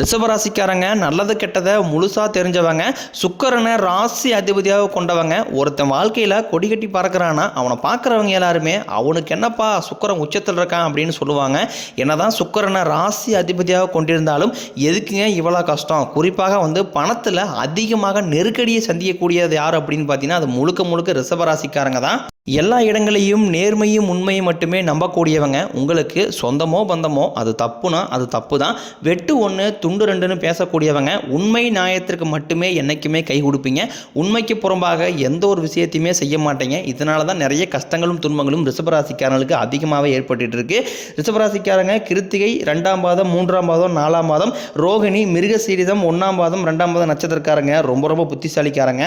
ரிஷபராசிக்காரங்க நல்லது கெட்டதை முழுசாக தெரிஞ்சவங்க சுக்கரனை ராசி அதிபதியாக கொண்டவங்க ஒருத்தன் வாழ்க்கையில் கொடி கட்டி பறக்கிறான்னா அவனை பார்க்குறவங்க எல்லாருமே அவனுக்கு என்னப்பா சுக்கரன் உச்சத்தில் இருக்கான் அப்படின்னு சொல்லுவாங்க. என்னதான் சுக்கரனை ராசி அதிபதியாக கொண்டிருந்தாலும் எதுக்குங்க இவ்வளோ கஷ்டம்? குறிப்பாக வந்து பணத்தில் அதிகமாக நெருக்கடியை சந்திக்கக்கூடியது யார் அப்படின்னு பார்த்தீங்கன்னா அது முழுக்க முழுக்க ரிஷபராசிக்காரங்க தான். எல்லா இடங்களையும் நேர்மையும் உண்மையும் மட்டுமே நம்பக்கூடியவங்க. உங்களுக்கு சொந்தமோ பந்தமோ அது தப்புனா அது தப்பு தான் வெட்டு ஒன்று துண்டு ரெண்டுன்னு பேசக்கூடியவங்க உண்மை நியாயத்திற்கு மட்டுமே என்றைக்குமே கை கொடுப்பீங்க. உண்மைக்கு புறம்பாக எந்த ஒரு விஷயத்தையுமே செய்ய மாட்டீங்க. இதனால தான் நிறைய கஷ்டங்களும் துன்பங்களும் ரிஷபராசிக்காரங்களுக்கு அதிகமாகவே ஏற்பட்டு இருக்கு. ரிஷபராசிக்காரங்க கிருத்திகை ரெண்டாம் பாதம் மூன்றாம் பாதம் நாலாம் பாதம் ரோகிணி மிருகசீரிதம் ஒன்றாம் பாதம் ரெண்டாம் பாதம் நட்சத்திரக்காரங்க ரொம்ப ரொம்ப புத்திசாலிக்காரங்க.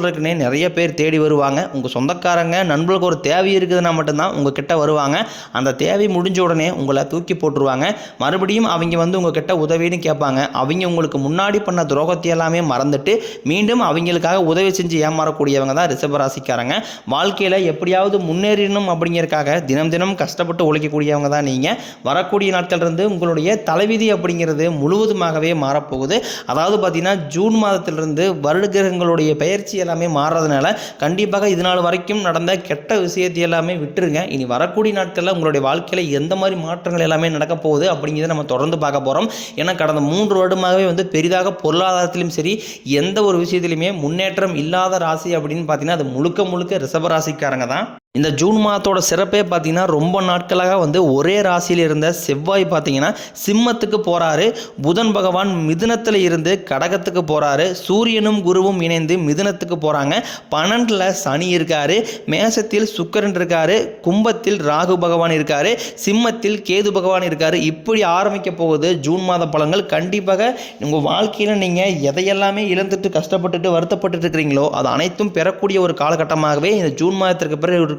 சொல்கிறதுக்குனே நிறைய பேர் தேடி வருவாங்க. உங்கள் சொந்தக்காரங்க நண்பர்களுக்கு ஒரு தேவை இருக்குதுன்னா மட்டும்தான் உங்கள் கிட்ட வருவாங்க. அந்த தேவை முடிஞ்ச உடனே உங்களை தூக்கி போட்டுருவாங்க. மறுபடியும் அவங்க வந்து உங்கள் கிட்ட உதவின்னு கேட்பாங்க. அவங்க உங்களுக்கு முன்னாடி பண்ண துரோகத்தை எல்லாமே மறந்துட்டு மீண்டும் அவங்களுக்காக உதவி செஞ்சு ஏமாறக்கூடியவங்க தான் ரிஷபராசிக்காரங்க. வாழ்க்கையில் எப்படியாவது முன்னேறணும் அப்படிங்கிறதுக்காக தினம் தினம் கஷ்டப்பட்டு உழைக்கக்கூடியவங்க தான் நீங்கள் வரக்கூடிய நாட்கள் இருந்து உங்களுடைய தலைவிதி அப்படிங்கிறது முழுவதுமாகவே மாறப்போகுது. அதாவது பார்த்தீங்கன்னா ஜூன் மாதத்திலிருந்து வருடகிரகங்களுடைய பெயர்ச்சி எல்லாமே எல்லாமே மாறுறதுனால கண்டிப்பாக இது நாள் வரைக்கும் நடந்த கெட்ட விஷயத்தை எல்லாமே விட்டுருங்க. இனி வரக்கூடிய நாட்களில் உங்களுடைய வாழ்க்கையில் எந்த மாதிரி மாற்றங்கள் எல்லாமே நடக்க போகுது அப்படிங்கிறத நம்ம தொடர்ந்து பார்க்க போகிறோம் ஏன்னா கடந்த மூன்று வருடமாகவே வந்து பெரிதாக பொருளாதாரத்திலும் சரி எந்த ஒரு விஷயத்திலுமே முன்னேற்றம் இல்லாத ராசி அப்படின்னு பார்த்தீங்கன்னா அது முழுக்க முழுக்க ரிஷப ராசிக்காரங்க தான். இந்த ஜூன் மாதத்தோட சிறப்பே பார்த்தீங்கன்னா ரொம்ப நாட்களாக வந்து ஒரே ராசியில் இருந்த செவ்வாய் பார்த்தீங்கன்னா சிம்மத்துக்கு போகிறாரு புதன் பகவான் மிதுனத்தில் இருந்து கடகத்துக்கு போகிறாரு சூரியனும் குருவும் இணைந்து மிதுனத்துக்கு போகிறாங்க பன்னெண்டில் சனி இருக்காரு. மேசத்தில் சுக்கரன் இருக்காரு. கும்பத்தில் ராகு பகவான் இருக்காரு. சிம்மத்தில் கேது பகவான் இருக்காரு. இப்படி ஆரம்பிக்க போகுது ஜூன் மாத பழங்கள் கண்டிப்பாக உங்கள் வாழ்க்கையில் நீங்கள் எதையெல்லாமே இழந்துட்டு கஷ்டப்பட்டுட்டு வருத்தப்பட்டு இருக்கிறீங்களோ அது அனைத்தும் பெறக்கூடிய ஒரு காலகட்டமாகவே இந்த ஜூன் மாதத்திற்கு பிறகு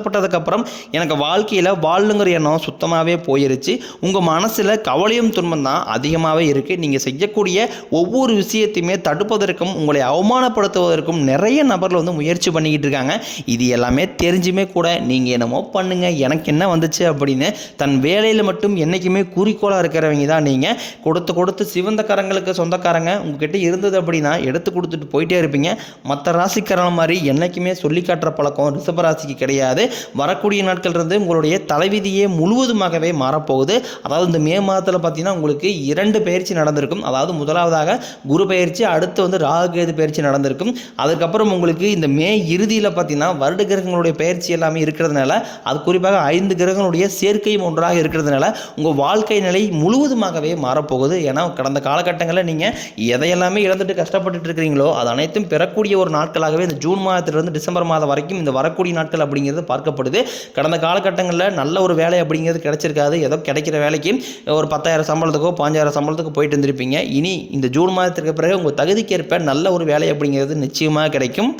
கஷ்டப்பட்டதுக்கப்புறம் எனக்கு வாழ்க்கையில் வாழணுங்கிற எண்ணம் சுத்தமாகவே போயிருச்சு. உங்கள் மனசில் கவலையும் துன்பம் தான் அதிகமாகவே இருக்குது நீங்கள் செய்யக்கூடிய ஒவ்வொரு விஷயத்தையுமே தடுப்பதற்கும் உங்களை அவமானப்படுத்துவதற்கும் நிறைய நபர்கள் வந்து முயற்சி பண்ணிக்கிட்டு இருக்காங்க. இது எல்லாமே தெரிஞ்சுமே கூட நீங்கள் என்னமோ பண்ணுங்கள் எனக்கு என்ன வந்துச்சு அப்படின்னு தன் வேலையில் மட்டும் என்றைக்குமே குறிக்கோளாக இருக்கிறவங்க தான் நீங்கள் கொடுத்து கொடுத்து சிவந்த கரங்களுக்கு சொந்தக்காரங்க உங்ககிட்ட இருந்தது அப்படின்னா எடுத்து கொடுத்துட்டு போயிட்டே இருப்பீங்க. மற்ற ராசிக்காரன் மாதிரி என்றைக்குமே சொல்லி காட்டுற பழக்கம் ரிஷப ராசிக்கு கிடையாது. வரக்கூடிய நாட்கள் இருந்து உங்களுடைய தலைவிதியே முழுவதுமாகவே மாறப்போகுது. அதாவது இந்த மே மாதத்தில் பார்த்தீங்கன்னா உங்களுக்கு இரண்டு பயிற்சி நடந்திருக்கும். அதாவது முதலாவதாக குரு பயிற்சி அடுத்து வந்து ராகு கேது பயிற்சி நடந்திருக்கும். அதுக்கப்புறம் உங்களுக்கு இந்த மே இறுதியில் பார்த்தீங்கன்னா வருட கிரகங்களுடைய பயிற்சி எல்லாமே இருக்கிறதுனால அது குறிப்பாக ஐந்து கிரகங்களுடைய சேர்க்கையும் ஒன்றாக இருக்கிறதுனால உங்கள் வாழ்க்கை நிலை முழுவதுமாகவே மாறப்போகுது. ஏன்னா கடந்த காலகட்டங்களில் நீங்கள் எதையெல்லாமே இழந்துட்டு கஷ்டப்பட்டுட்டு இருக்கிறீங்களோ அது அனைத்தும் பெறக்கூடிய ஒரு நாட்களாகவே இந்த ஜூன் மாதத்திலிருந்து டிசம்பர் மாதம் வரைக்கும் இந்த வரக்கூடிய நாட்கள் அப்படிங்கிறது பார்க்கப்படுது. கடந்த காலகட்டங்களில் நல்ல ஒரு வேலை அப்படிங்கிறது கிடைச்சிருக்காது. ஏதோ கிடைக்கிற வேலைக்கு ஒரு பத்தாயிரம் சம்பளத்துக்கோ பாஞ்சாயிரம் சம்பளத்துக்கு போயிட்டு இருந்திருப்பீங்க. இனி இந்த ஜூன் மாதத்திற்கு பிறகு உங்கள் தகுதிக்கேற்ப நல்ல ஒரு வேலை அப்படிங்கிறது நிச்சயமாக கிடைக்கும்.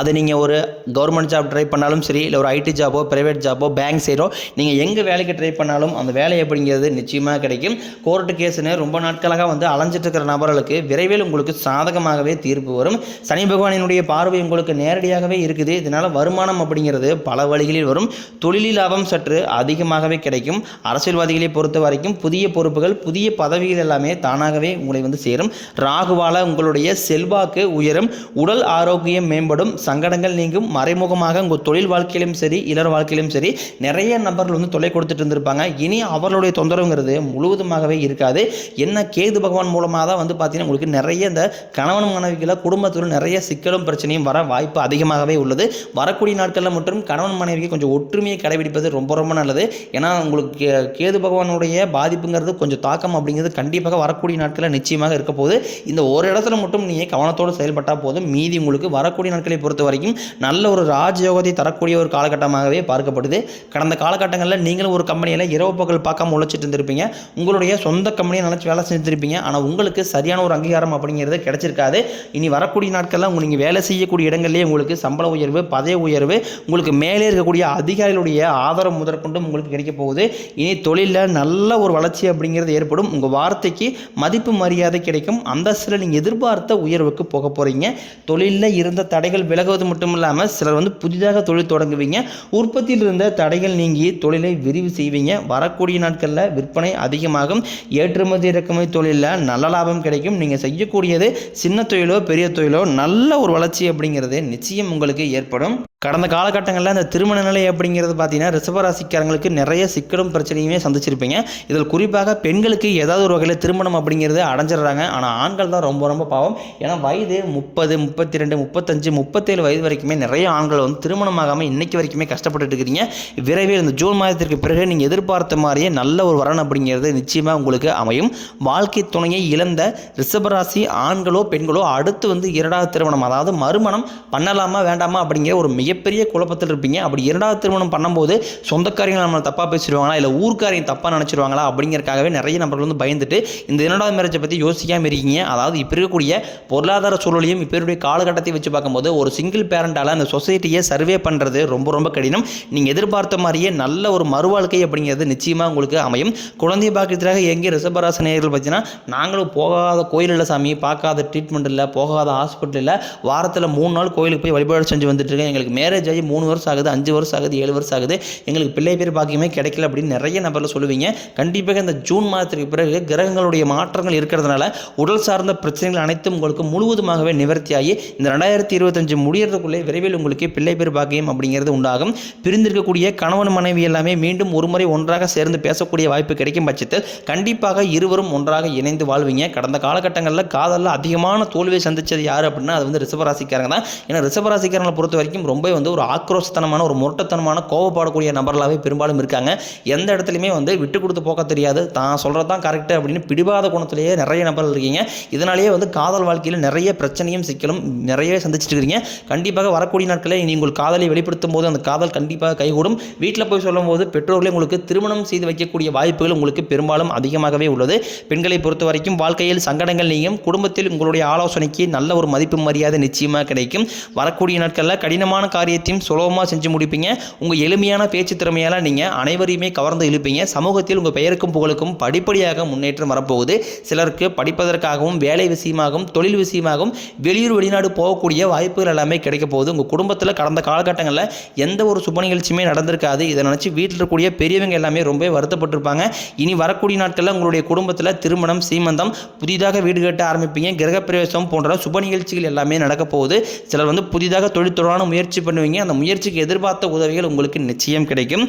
அது நீங்கள் ஒரு கவர்மெண்ட் ஜாப் ட்ரை பண்ணாலும் சரி இல்லை ஒரு ஐடி ஜாபோ ப்ரைவேட் ஜாபோ பேங்க் சைடோ நீங்கள் எங்கே வேலைக்கு ட்ரை பண்ணாலும் அந்த வேலை அப்படிங்கிறது நிச்சயமாக கிடைக்கும். கோர்ட்டு கேஸுன்னு ரொம்ப நாட்களாக வந்து அலைஞ்சிட்டு இருக்கிற நபர்களுக்கு விரைவில் உங்களுக்கு சாதகமாகவே தீர்ப்பு வரும். சனி பகவானினுடைய பார்வை உங்களுக்கு நேரடியாகவே இருக்குது. இதனால் வருமானம் அப்படிங்கிறது பல வழிகளில் வரும். தொழிலில் லாபம் சற்று அதிகமாகவே கிடைக்கும். அரசியல்வாதிகளை பொறுத்த வரைக்கும் புதிய பொறுப்புகள் புதிய பதவிகள் எல்லாமே தானாகவே உங்களை வந்து சேரும். ராகுவால உங்களுடைய செல்வாக்கு உயரும். உடல் ஆரோக்கியம் மேம்படும். ஏற்படும் சங்கடங்கள் நீங்கும். மறைமுகமாக உங்கள் தொழில் வாழ்க்கையிலும் சரி இளர் வாழ்க்கையிலும் சரி நிறைய நபர்கள் வந்து தொலை கொடுத்துட்டு இருந்திருப்பாங்க. இனி அவர்களுடைய தொந்தரவுங்கிறது முழுவதுமாகவே இருக்காது. என்ன கேது பகவான் மூலமாக தான் வந்து பார்த்தீங்கன்னா உங்களுக்கு நிறைய இந்த கணவன் மனைவிகளை குடும்பத்தில் நிறைய சிக்கலும் பிரச்சனையும் வர வாய்ப்பு அதிகமாகவே உள்ளது. வரக்கூடிய நாட்களில் மட்டும் கணவன் மனைவிக்கு கொஞ்சம் ஒற்றுமையை கடைபிடிப்பது ரொம்ப ரொம்ப நல்லது. ஏன்னா உங்களுக்கு கே- கேது பகவானுடைய பாதிப்புங்கிறது கொஞ்சம் தாக்கம் அப்படிங்கிறது கண்டிப்பாக வரக்கூடிய நாட்களில் நிச்சயமாக இருக்க போகுது. இந்த ஒரு இடத்துல மட்டும் நீங்கள் கவனத்தோடு செயல்பட்டால் போதும். மீதி உங்களுக்கு வரக்கூடிய நாட்களை பொறுத்த வரைக்கும் நல்ல ஒரு ராஜயோகத்தை தரக்கூடிய ஒரு காலகட்டமாகவே பார்க்கப்படுது. கடந்த காலகட்டங்களில் நீங்களும் ஒரு கம்பெனியில் இரவு பகல் பார்க்காம உழைச்சிட்டு இருந்திருப்பீங்க. உங்களுடைய சொந்த கம்பெனியை நினச்சி வேலை செஞ்சுருப்பீங்க ஆனால் உங்களுக்கு சரியான ஒரு அங்கீகாரம் அப்படிங்கிறது கிடைச்சிருக்காது. இனி வரக்கூடிய நாட்களில் உங்கள் நீங்கள் வேலை செய்யக்கூடிய இடங்கள்லேயே உங்களுக்கு சம்பள உயர்வு பதவி உயர்வு உங்களுக்கு மேலே இருக்கக்கூடிய அதிகாரிகளுடைய ஆதரவு முதற்கொண்டும் உங்களுக்கு கிடைக்க போகுது. இனி தொழிலில் நல்ல ஒரு வளர்ச்சி அப்படிங்கிறது ஏற்படும். உங்கள் வார்த்தைக்கு மதிப்பு மரியாதை கிடைக்கும். அந்தஸ்தில் நீங்கள் எதிர்பார்த்த உயர்வுக்கு போக போகிறீங்க தொழிலில் இருந்த தடைகள் விலகுவது மட்டும் இல்லாமல் சிலர் வந்து புதிதாக தொழில் தொடங்குவீங்க. உற்பத்தியில் இருந்த தடைகள் நீங்கி தொழிலை விரிவு செய்வீங்க. வரக்கூடிய நாட்களில் விற்பனை அதிகமாகும். ஏற்றுமதி இறக்குமதி தொழிலில் நல்ல லாபம் கிடைக்கும். நீங்கள் செய்யக்கூடியது சின்ன தொழிலோ பெரிய தொழிலோ நல்ல ஒரு வளர்ச்சி அப்படிங்கிறது நிச்சயம் உங்களுக்கு ஏற்படும். கடந்த காலகட்டங்களில் அந்த திருமண நிலை அப்படிங்கிறது பார்த்தீங்கன்னா ரிசபராசிக்காரங்களுக்கு நிறைய சிக்கலும் பிரச்சனையுமே சந்திச்சிருப்பீங்க. இதில் குறிப்பாக பெண்களுக்கு ஏதாவது ஒரு வகையில் திருமணம் அப்படிங்கிறது அடைஞ்சிடுறாங்க. ஆனால் ஆண்கள் தான் ரொம்ப ரொம்ப பாவம். ஏன்னா வயது முப்பது முப்பத்தி ரெண்டு முப்பத்தஞ்சு முப்பத்தி முப்பத்தேழு வயது வரைக்குமே நிறைய ஆண்கள் வந்து திருமணமாகாமல் இன்னைக்கு வரைக்குமே கஷ்டப்பட்டுட்டு இருக்கிறீங்க. விரைவில் இந்த ஜூன் மாதத்திற்கு பிறகு நீங்கள் எதிர்பார்த்த மாதிரியே நல்ல ஒரு வரன் அப்படிங்கிறது நிச்சயமாக உங்களுக்கு அமையும். வாழ்க்கை துணையை இழந்த ரிஷபராசி ஆண்களோ பெண்களோ அடுத்து வந்து இரண்டாவது திருமணம் அதாவது மறுமணம் பண்ணலாமா வேண்டாமா அப்படிங்கிற ஒரு மிகப்பெரிய குழப்பத்தில் இருப்பீங்க. அப்படி இரண்டாவது திருமணம் பண்ணும்போது சொந்தக்காரங்க நம்மளை தப்பாக பேசிடுவாங்களா இல்லை ஊர்க்காரையும் தப்பாக நினச்சிருவாங்களா அப்படிங்கிறக்காகவே நிறைய நபர்கள் வந்து பயந்துட்டு இந்த இரண்டாவது மேரேஜை பற்றி யோசிக்காமல் இருக்கீங்க. அதாவது இப்போ இருக்கக்கூடிய பொருளாதார சூழலையும் இப்போ காலகட்டத்தை வச்சு பார்க்கும்போது ஒரு சிங்கிள் பேரண்டால் அந்த சொசைட்டியை சர்வே பண்ணுறது ரொம்ப ரொம்ப கடினம். நீங்கள் எதிர்பார்த்த மாதிரியே நல்ல ஒரு மறுவாழ்க்கை அப்படிங்கிறது நிச்சயமாக உங்களுக்கு அமையும். குழந்தை பாக்கியத்திற்காக எங்கே ரிஷபராசி நேயர்கள் பார்த்தீங்கன்னா நாங்களும் போகாத கோயிலில் சாமி பார்க்காத ட்ரீட்மெண்ட் இல்லை போகாத ஹாஸ்பிட்டலில் வாரத்தில் மூணு நாள் கோயிலுக்கு போய் வழிபாடு செஞ்சு வந்துட்டு இருக்கேன். எங்களுக்கு மேரேஜ் ஆகி மூணு வருஷம் ஆகுது அஞ்சு வருஷம் ஆகுது ஏழு வருஷம் ஆகுது. எங்களுக்கு பிள்ளை பேர் பாக்கியமே கிடைக்கல அப்படின்னு நிறைய நபரில் சொல்லுவீங்க. கண்டிப்பாக இந்த ஜூன் மாதத்திற்கு பிறகு கிரகங்களுடைய மாற்றங்கள் இருக்கிறதுனால உடல் சார்ந்த பிரச்சனைகள் அனைத்தும் உங்களுக்கு முழுவதுமாகவே நிவர்த்தியாகி இந்த ரெண்டாயிரத்தி இருபத்தஞ்சு முடியறதுக்குள்ளே விரைவில் உங்களுக்கு பிள்ளை பேர் பாக்கியம் அப்படிங்கிறது உண்டாகும். பிரிந்திருக்கக்கூடிய கணவன் மனைவி எல்லாமே மீண்டும் ஒருமுறை ஒன்றாக சேர்ந்து பேசக்கூடிய வாய்ப்பு கிடைக்கும் பட்சத்தில் கண்டிப்பாக இருவரும் ஒன்றாக இணைந்து வாழ்வீங்க. கடந்த காலகட்டங்களில் காதலில் அதிகமான தோல்வியை சந்திச்சது யார் அப்படின்னா அது வந்து ரிசபராசிக்காரங்க தான். ஏன்னா ரிசபராசிக்காரங்களை பொறுத்த வரைக்கும் ரொம்ப வந்து ஒரு ஆக்ரோஷத்தனமான ஒரு முரட்டத்தனமான கோவப்படக்கூடிய நபர்களாகவே பெரும்பாலும் இருக்காங்க. எந்த இடத்துலையுமே வந்து விட்டு கொடுத்து போக தெரியாது. தான் சொல்கிறது தான் கரெக்டு அப்படின்னு பிடிவாத குணத்திலேயே நிறைய நபர்கள் இருக்கீங்க. இதனாலேயே வந்து காதல் வாழ்க்கையில் நிறைய பிரச்சனையும் சிக்கலும் நிறையவே சந்திச்சுட்டு இருக்கீங்க. கண்டிப்பாக வரக்கூடிய நாட்களில் நீங்கள் உங்கள் காதலை வெளிப்படுத்தும் போது அந்த காதல் கண்டிப்பாக கைகூடும். வீட்டில் போய் சொல்லும்போது பெற்றோர்களே உங்களுக்கு திருமணம் செய்து வைக்கக்கூடிய வாய்ப்புகள் உங்களுக்கு பெரும்பாலும் அதிகமாகவே உள்ளது. பெண்களை பொறுத்த வரைக்கும் வாழ்க்கையில் சங்கடங்கள் நீங்கும். குடும்பத்தில் உங்களுடைய ஆலோசனைக்கு நல்ல ஒரு மதிப்பு மரியாதை நிச்சயமாக கிடைக்கும். வரக்கூடிய நாட்களில் கடினமான காரியத்தையும் சுலபமாக செஞ்சு முடிப்பீங்க. உங்கள் எளிமையான பேச்சு திறமையால் நீங்கள் அனைவரையுமே கவர்ந்து இழுப்பீங்க. சமூகத்தில் உங்கள் பெயருக்கும் புகழுக்கும் படிப்படியாக முன்னேற்றம் வரப்போகுது. சிலருக்கு படிப்பதற்காகவும் வேலை விஷயமாகவும் தொழில் விஷயமாகவும் வெளியூர் வெளிநாடு போகக்கூடிய வாய்ப்புகள் எல்லாமே கிடைக்க போகுது. உங்கள் குடும்பத்தில் கடந்த காலகட்டங்களில் எந்த ஒரு சுப நிகழ்ச்சியுமே நடந்திருக்காது. இதை நினச்சி வீட்டில் இருக்கக்கூடிய பெரியவங்க எல்லாமே ரொம்ப வருத்தப்பட்டிருப்பாங்க. இனி வரக்கூடிய நாட்களில் உங்களுடைய குடும்பத்தில் திருமணம் சீமந்தம் புதிதாக வீடு கட்ட ஆரம்பிப்பீங்க. கிரகப்பிரவேசம் போன்ற சுப நிகழ்ச்சிகள் எல்லாமே நடக்க போகுது. சிலர் வந்து புதிதாக தொழில்துறையான முயற்சி பண்ணுவீங்க. அந்த முயற்சிக்கு எதிர்பார்த்த உதவிகள் உங்களுக்கு நிச்சயம் கிடைக்கும்.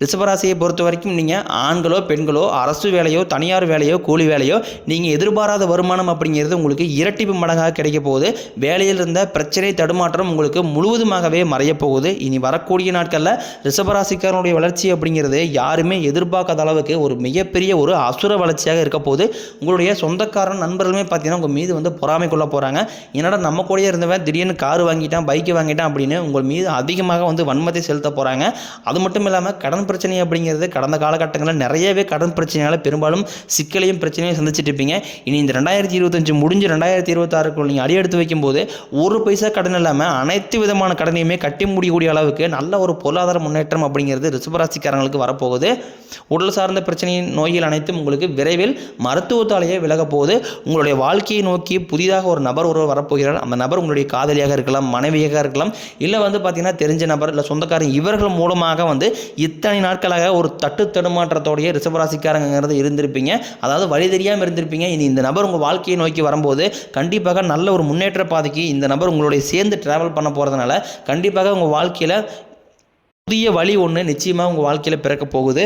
ரிஷபராசியை பொறுத்த வரைக்கும் நீங்கள் ஆண்களோ பெண்களோ அரசு வேலையோ தனியார் வேலையோ கூலி வேலையோ நீங்கள் எதிர்பாராத வருமானம் அப்படிங்கிறது உங்களுக்கு இரட்டிப்பு மடங்காக கிடைக்க போகுது. வேலையில் இருந்த பிரச்சனை தடுமாற்றம் உங்களுக்கு முழுவதுமாகவே மறைய போகுது. இனி வரக்கூடிய நாட்களில் ரிஷபராசிக்காரனுடைய வளர்ச்சி அப்படிங்கிறது யாருமே எதிர்பார்க்காத அளவுக்கு ஒரு மிகப்பெரிய ஒரு அசுர வளர்ச்சியாக இருக்க போகுது. உங்களுடைய சொந்தக்காரன் நண்பர்களுமே பார்த்தீங்கன்னா உங்கள் மீது வந்து பொறாமை கொள்ள போகிறாங்க என்னடா நம்ம கூடயே இருந்தவன் திடீர்னு கார் வாங்கிட்டான் பைக்கு வாங்கிட்டான் அப்படின்னு உங்கள் மீது அதிகமாக வந்து வன்மத்தை செலுத்த போகிறாங்க அது மட்டும் இல்லாமல் கடன் பிரச்சனை அப்படிங்கிறது கடந்த காலகட்டங்களில் நிறையவே கடன் பிரச்சனையால் பெரும்பாலும் சிக்கலையும் பிரச்சனையும் சந்திச்சுட்டு இருப்பீங்க. இனி இந்த ரெண்டாயிரத்தி இருபத்தஞ்சு முடிஞ்சு ரெண்டாயிரத்தி இருபத்தாறுக்குள் நீங்கள் அடி எடுத்து வைக்கும்போது ஒரு பைசா கடன் இல்லாமல் அனைத்து விதமான கடனையுமே கட்டி முடியக்கூடிய அளவுக்கு நல்ல ஒரு பொருளாதார முன்னேற்றம் அப்படிங்கிறது ரிசபராசிக்காரங்களுக்கு வரப்போகுது. உடல் சார்ந்த பிரச்சனையின் நோய்கள் அனைத்தும் உங்களுக்கு விரைவில் மருத்துவத்தாலேயே விலகப் போகுது. உங்களுடைய வாழ்க்கையை நோக்கி புதிதாக ஒரு நபர் ஒருவர் வரப்போகிறார். அந்த நபர் உங்களுடைய காதலியாக இருக்கலாம் மனைவியாக இருக்கலாம் இல்லை வந்து பார்த்தீங்கன்னா தெரிஞ்ச நபர் இல்லை சொந்தக்காரன் இவர்கள் மூலமாக வந்து இத்தனை காணி நாட்களாக ஒரு தட்டு தடுமாற்றத்தோடைய ரிசவராசிக்காரங்கிறது இருந்திருப்பீங்க. அதாவது வழி தெரியாமல் இருந்திருப்பீங்க. இனி இந்த நபர் உங்கள் வாழ்க்கையை நோக்கி வரும்போது கண்டிப்பாக நல்ல ஒரு முன்னேற்ற பாதைக்கு இந்த நபர் உங்களுடைய சேர்ந்து ட்ராவல் பண்ண போகிறதுனால கண்டிப்பாக உங்கள் வாழ்க்கையில் புதிய வழி ஒன்று நிச்சயமாக உங்கள் வாழ்க்கையில் பிறக்க போகுது.